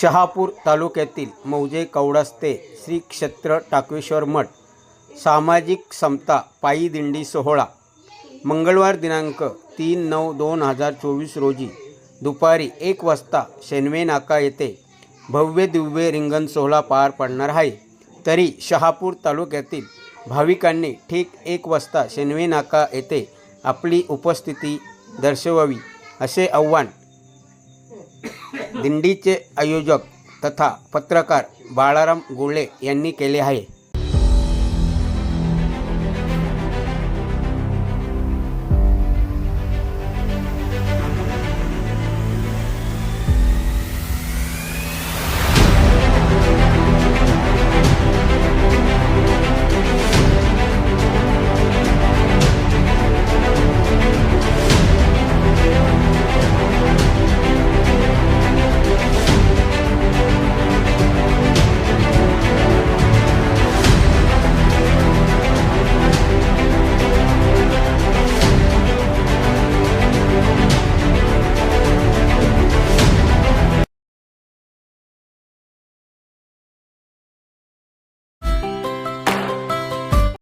शहापूर तालुक्यातील मौजे कवडस्ते श्री क्षेत्र टाकवेश्वर मठ सामाजिक समता पायी दिंडी सोहळा मंगळवार दिनांक तीन नऊ दोन हजार चोवीस रोजी दुपारी एक वाजता शेनवे नाका येथे भव्य दिव्य रिंगण सोहळा पार पडणार आहे. तरी शहापूर तालुक्यातील भाविकांनी ठीक एक वाजता शेनवे नाका येथे आपली उपस्थिती दर्शवावी असे आव्हान दिंडीचे आयोजक तथा पत्रकार बाळाराम गुळे यांनी केले आहे.